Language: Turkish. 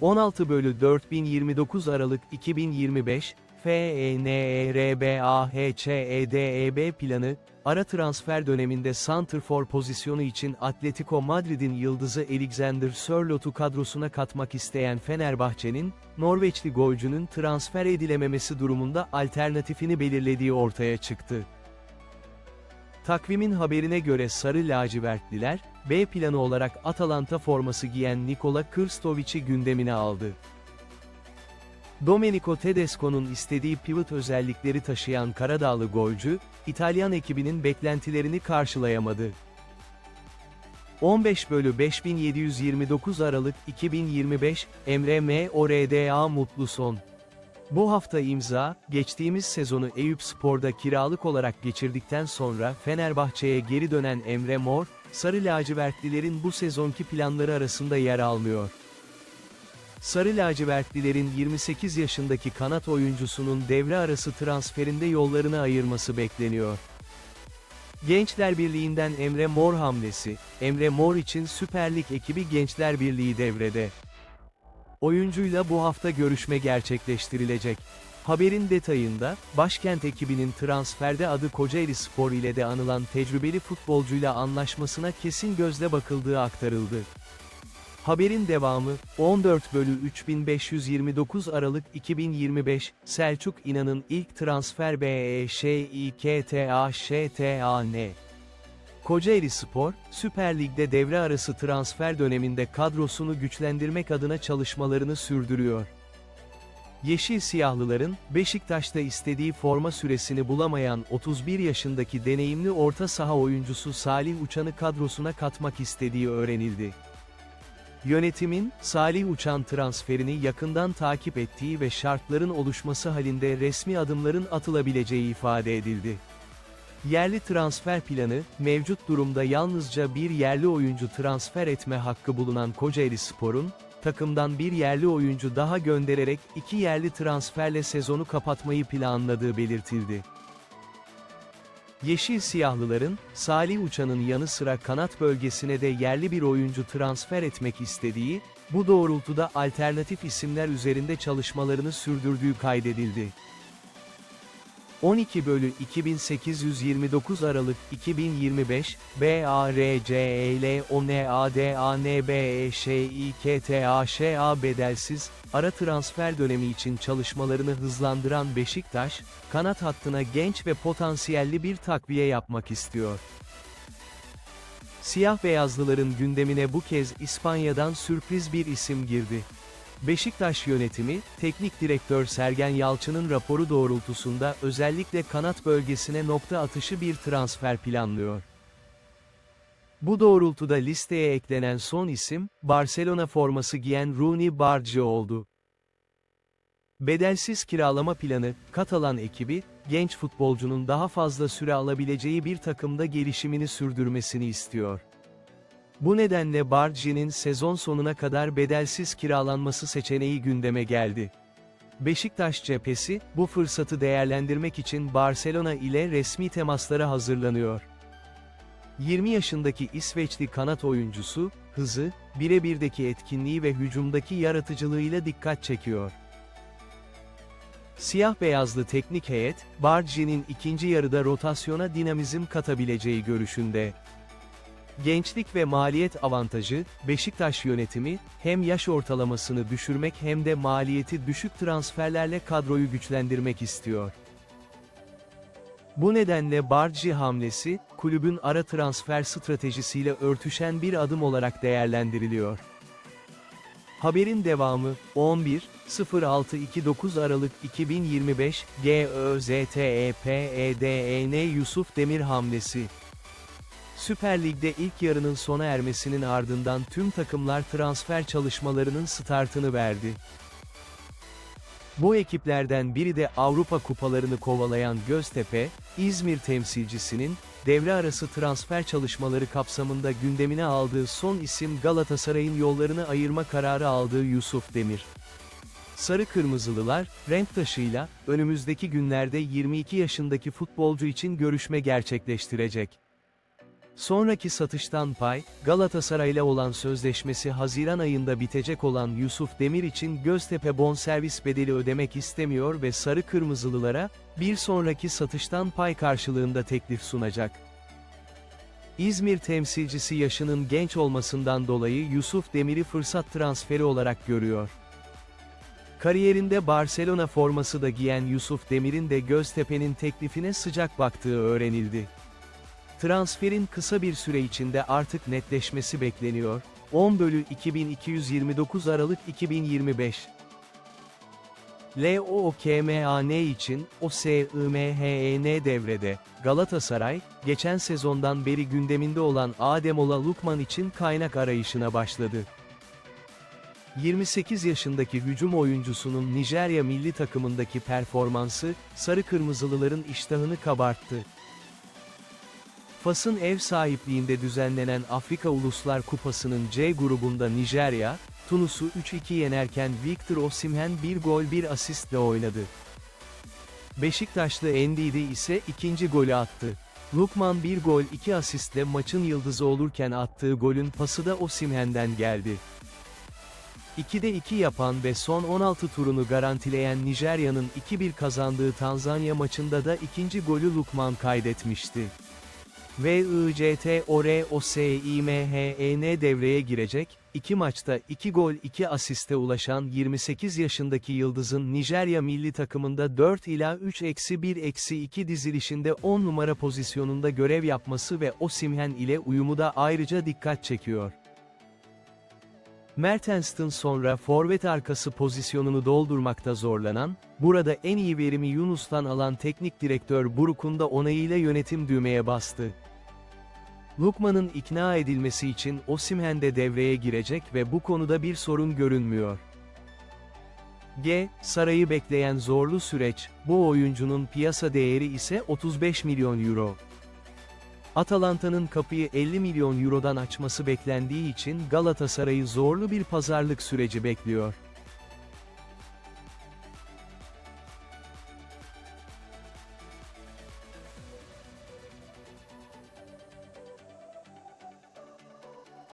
16 bölü 4029 Aralık 2025, E FENERBAHÇEDEB planı, ara transfer döneminde Santrfor pozisyonu için Atletico Madrid'in yıldızı Alexander Sörlot'u kadrosuna katmak isteyen Fenerbahçe'nin, Norveçli golcünün transfer edilememesi durumunda alternatifini belirlediği ortaya çıktı. Takvimin haberine göre Sarı Lacivertliler, B planı olarak Atalanta forması giyen Nikola Krstovic'i gündemine aldı. Domenico Tedesco'nun istediği pivot özellikleri taşıyan Karadağlı golcü, İtalyan ekibinin beklentilerini karşılayamadı. 15 bölü 5729 Aralık 2025, Emre M. ORDA Mutlu Son. Bu hafta imza, geçtiğimiz sezonu Eyüp Spor'da kiralık olarak geçirdikten sonra Fenerbahçe'ye geri dönen Emre Mor, Sarı lacivertlilerin bu sezonki planları arasında yer almıyor. Sarı lacivertlilerin 28 yaşındaki kanat oyuncusunun devre arası transferinde yollarını ayırması bekleniyor. Gençler Birliği'nden Emre Mor hamlesi, Emre Mor için Süper Lig ekibi Gençler Birliği devrede. Oyuncuyla bu hafta görüşme gerçekleştirilecek. Haberin detayında, başkent ekibinin transferde adı Kocaeli Spor ile de anılan tecrübeli futbolcuyla anlaşmasına kesin gözle bakıldığı aktarıldı. Haberin devamı, 14 bölü 3529 Aralık 2025, Selçuk İnan'ın ilk transfer BEŞİKTAŞTAN. Kocaeli Spor, Süper Lig'de devre arası transfer döneminde kadrosunu güçlendirmek adına çalışmalarını sürdürüyor. Yeşil Siyahlıların, Beşiktaş'ta istediği forma süresini bulamayan 31 yaşındaki deneyimli orta saha oyuncusu Salih Uçan'ı kadrosuna katmak istediği öğrenildi. Yönetimin, Salih Uçan transferini yakından takip ettiği ve şartların oluşması halinde resmi adımların atılabileceği ifade edildi. Yerli transfer planı, mevcut durumda yalnızca bir yerli oyuncu transfer etme hakkı bulunan Kocaeli Spor'un, takımdan bir yerli oyuncu daha göndererek iki yerli transferle sezonu kapatmayı planladığı belirtildi. Yeşil Siyahlıların, Salih Uçan'ın yanı sıra kanat bölgesine de yerli bir oyuncu transfer etmek istediği, bu doğrultuda alternatif isimler üzerinde çalışmalarını sürdürdüğü kaydedildi. 12 bölü 2829 Aralık 2025, BARCEL ONADANBEŞİKTAŞA bedelsiz, ara transfer dönemi için çalışmalarını hızlandıran Beşiktaş, kanat hattına genç ve potansiyelli bir takviye yapmak istiyor. Siyah beyazlıların gündemine bu kez İspanya'dan sürpriz bir isim girdi. Beşiktaş yönetimi, teknik direktör Sergen Yalçın'ın raporu doğrultusunda özellikle kanat bölgesine nokta atışı bir transfer planlıyor. Bu doğrultuda listeye eklenen son isim, Barcelona forması giyen Rooney Bargi oldu. Bedelsiz kiralama planı, Katalan ekibi, genç futbolcunun daha fazla süre alabileceği bir takımda gelişimini sürdürmesini istiyor. Bu nedenle Bargi'nin sezon sonuna kadar bedelsiz kiralanması seçeneği gündeme geldi. Beşiktaş cephesi, bu fırsatı değerlendirmek için Barcelona ile resmi temaslara hazırlanıyor. 20 yaşındaki İsveçli kanat oyuncusu, hızı, birebirdeki etkinliği ve hücumdaki yaratıcılığıyla dikkat çekiyor. Siyah beyazlı teknik heyet, Bargi'nin ikinci yarıda rotasyona dinamizm katabileceği görüşünde. Gençlik ve maliyet avantajı, Beşiktaş yönetimi, hem yaş ortalamasını düşürmek hem de maliyeti düşük transferlerle kadroyu güçlendirmek istiyor. Bu nedenle Bargi hamlesi, kulübün ara transfer stratejisiyle örtüşen bir adım olarak değerlendiriliyor. Haberin devamı, 11.0629 Aralık 2025, GÖZTEPEDEN Yusuf Demir hamlesi. Süper Lig'de ilk yarının sona ermesinin ardından tüm takımlar transfer çalışmalarının startını verdi. Bu ekiplerden biri de Avrupa kupalarını kovalayan Göztepe, İzmir temsilcisinin, devre arası transfer çalışmaları kapsamında gündemine aldığı son isim Galatasaray'ın yollarını ayırma kararı aldığı Yusuf Demir. Sarı Kırmızılılar, renk taşıyla, önümüzdeki günlerde 22 yaşındaki futbolcu için görüşme gerçekleştirecek. Sonraki satıştan pay, Galatasaray'la olan sözleşmesi Haziran ayında bitecek olan Yusuf Demir için Göztepe bonservis bedeli ödemek istemiyor ve Sarı Kırmızılılara, bir sonraki satıştan pay karşılığında teklif sunacak. İzmir temsilcisi yaşının genç olmasından dolayı Yusuf Demir'i fırsat transferi olarak görüyor. Kariyerinde Barcelona forması da giyen Yusuf Demir'in de Göztepe'nin teklifine sıcak baktığı öğrenildi. Transferin kısa bir süre içinde artık netleşmesi bekleniyor. 10 bölü 2229 Aralık 2025 LOOKMAN için OSIMHEN devrede, Galatasaray, geçen sezondan beri gündeminde olan Ademola Lukman için kaynak arayışına başladı. 28 yaşındaki hücum oyuncusunun Nijerya milli takımındaki performansı, Sarı Kırmızılıların iştahını kabarttı. Fas'ın ev sahipliğinde düzenlenen Afrika Uluslar Kupası'nın C grubunda Nijerya, Tunus'u 3-2 yenerken Victor Osimhen bir gol bir asistle oynadı. Beşiktaşlı Endidi ise ikinci golü attı. Lukman bir gol iki asistle maçın yıldızı olurken attığı golün pası da Osimhen'den geldi. 2'de 2 yapan ve son 16 turunu garantileyen Nijerya'nın 2-1 kazandığı Tanzanya maçında da ikinci golü Lukman kaydetmişti. VICTOROSİMHEN devreye girecek, iki maçta 2 gol 2 asiste ulaşan 28 yaşındaki Yıldız'ın Nijerya milli takımında 4 ila 3-1-2 dizilişinde 10 numara pozisyonunda görev yapması ve Osimhen ile uyumu da ayrıca dikkat çekiyor. Mertens'ten sonra forvet arkası pozisyonunu doldurmakta zorlanan, burada en iyi verimi Yunus'tan alan teknik direktör Buruk'un da onayıyla yönetim düğmeye bastı. Lukman'ın ikna edilmesi için Osimhen de devreye girecek ve bu konuda bir sorun görünmüyor. G. Saray'ı bekleyen zorlu süreç, bu oyuncunun piyasa değeri ise 35 milyon euro. Atalanta'nın kapıyı 50 milyon eurodan açması beklendiği için Galatasaray'ı zorlu bir pazarlık süreci bekliyor.